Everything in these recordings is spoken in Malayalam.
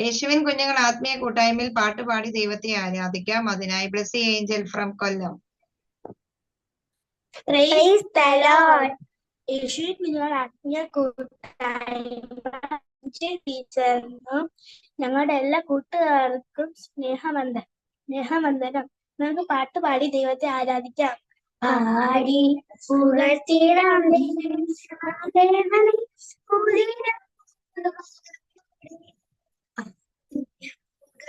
യേശുവിൻ കുഞ്ഞുങ്ങൾ ആത്മീയ കൂട്ടായ്മയിൽ പാട്ടുപാടി ദൈവത്തെ ആരാധിക്കാം. അതിനായി ബ്ലസ്സി ഏഞ്ചൽ ഫ്രം കൊല്ലം. ആത്മീയ ഞങ്ങളുടെ എല്ലാ കൂട്ടുകാർക്കും സ്നേഹമന്ദ സ്നേഹവന്ദനം. നമുക്ക് പാട്ട് പാടി ദൈവത്തെ ആരാധിക്കാം. പാടി പുകഴ്ത്തിടാം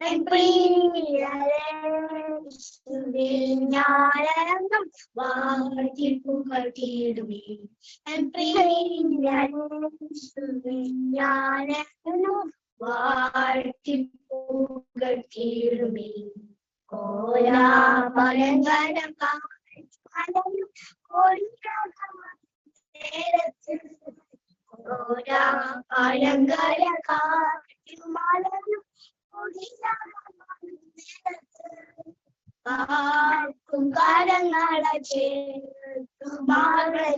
എൻ പ്രിയരേ, ഞാനരങ്ങം വാഴ്ത്തി പുകഴ്ത്തിയിടുമേ എൻ പ്രിയരേ, ആർക്കും കാലങ്ങളെ ചേർത്തുമാറും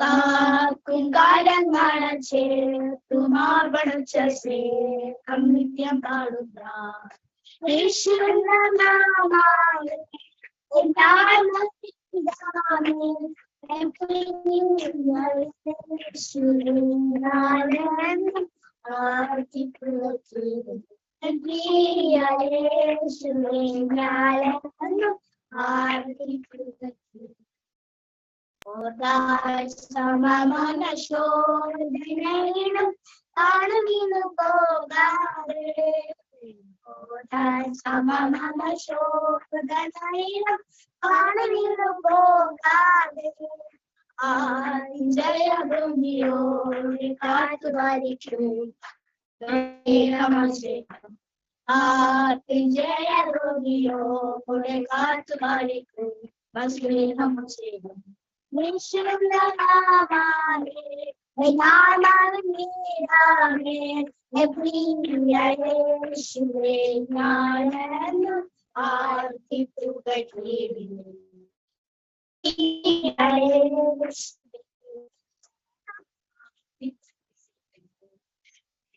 കാക്കും കാലങ്ങളെ ചേർത്തുമാർവണച്ച സ്നേഹം നിത്യം പാടുക യേശുവിന്റെ നാമത്തിൽ സമമനശോധനയിലും താണുവീണു പോകാതെ സമമനശോധനയിലും താണുവീണു പോകാതെ ജയഭൂമിയോട് കാത്തുപാലിക്കും ಆತಿಂಜಯ ರೋಗಿಯೋ ಕೊಡೆ ಕಾತು ಬಾಳಿಕು ಬಸ್ವೇಹಂ ಸೇವಂ ನಿಶ್ಚಲ ನಾಮಾರೆ ಜ್ಞಾನಾನ ನೀರಾಮೆ ಪ್ರಿಯರೇ ಶಿವೇ ಜ್ಞಾನನು ಆರ್ತಿ ತುಗಟೀವಿ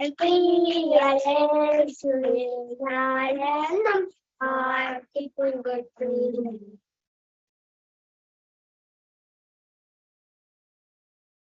എന്നാമം ചിന്താമേ യേശുവേ